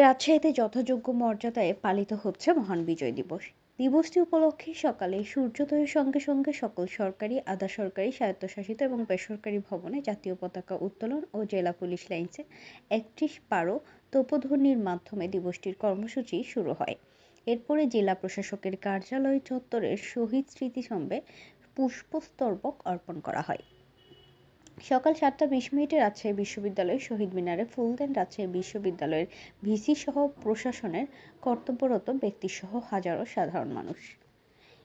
রাজশাহীতে যথাযোগ্য মর্যাদায় পালিত হচ্ছে মহান বিজয় দিবস। দিবসটি উপলক্ষে সকালে সূর্যোদয়ের সঙ্গে সঙ্গে সকল সরকারি, আধা সরকারি, স্বায়ত্তশাসিত এবং বেসরকারি ভবনে জাতীয় পতাকা উত্তোলন ও জেলা পুলিশ লাইন্সে একত্রিশ পারো তোপধ্বনির মাধ্যমে দিবসটির কর্মসূচি শুরু হয়। এরপরে জেলা প্রশাসকের কার্যালয় চত্বরের শহীদ স্মৃতিস্তম্ভে পুষ্পস্তবক অর্পণ করা হয়। সকাল সাতটা বিশ মিনিটে রাজশাহী বিশ্ববিদ্যালয়ের শহীদ মিনারে ফুল দেন রাজশাহী বিশ্ববিদ্যালয়ের ভিসি সহ প্রশাসনের কর্তব্যরত ব্যক্তিসহ হাজারো সাধারণ মানুষ।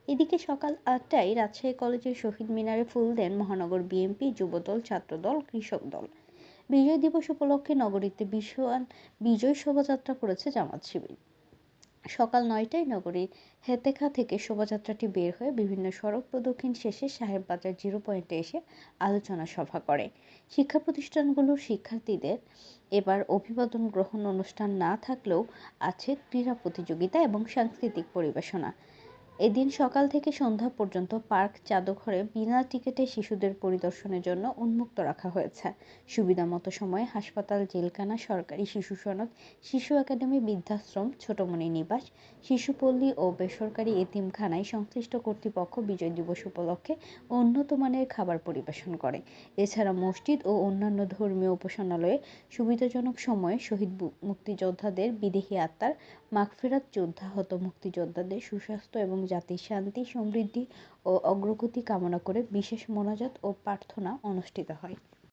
এদিকে সকাল আটটায় রাজশাহী কলেজের শহীদ মিনারে ফুল দেন মহানগর বিএনপি যুবদল, ছাত্রদল, কৃষক দল। বিজয় দিবস উপলক্ষে নগরীতে বিশাল বিজয় শোভাযাত্রা করেছে জামাত শিবির। সকাল নয়টায় নগরীর হেতেখা থেকে শোভাযাত্রাটি বের হয়ে বিভিন্ন সড়ক প্রদক্ষিণ শেষে সাহেববাজার জিরো পয়েন্টে এসে আলোচনা সভা করে। শিক্ষা প্রতিষ্ঠানগুলোর শিক্ষার্থীদের এবার অভিবাদন গ্রহণ অনুষ্ঠান না থাকলেও আছে ক্রীড়া প্রতিযোগিতা এবং সাংস্কৃতিক পরিবেশনা। এদিন সকাল থেকে সন্ধ্যা পর্যন্ত পার্ক জাদুঘরে বিনা টিকিটে শিশুদের পরিদর্শনের জন্য উন্মুক্ত রাখা হয়েছে। সুবিধামতো সময়ে হাসপাতাল, জেলখানা, সরকারি শিশু সনদ, শিশু একাডেমি বৃদ্ধাশ্রম, ছোটমণি নিবাস, শিশুপল্লী ও বেসরকারি এতিমখানায় সংশ্লিষ্ট কর্তৃপক্ষ বিজয় দিবস উপলক্ষে উন্নত মানের খাবার পরিবেশন করে। এছাড়া মসজিদ ও অন্যান্য ধর্মীয় উপাসনালয়ে সুবিধাজনক সময়ে শহীদ মুক্তিযোদ্ধাদের বিদেহী আত্মার মাগফেরাত যোদ্ধাহত মুক্তিযোদ্ধাদের সুস্বাস্থ্য এবং জাতির শান্তি সমৃদ্ধি ও অগ্রগতি কামনা করে বিশেষ মোনাজাত ও প্রার্থনা অনুষ্ঠিত হয়।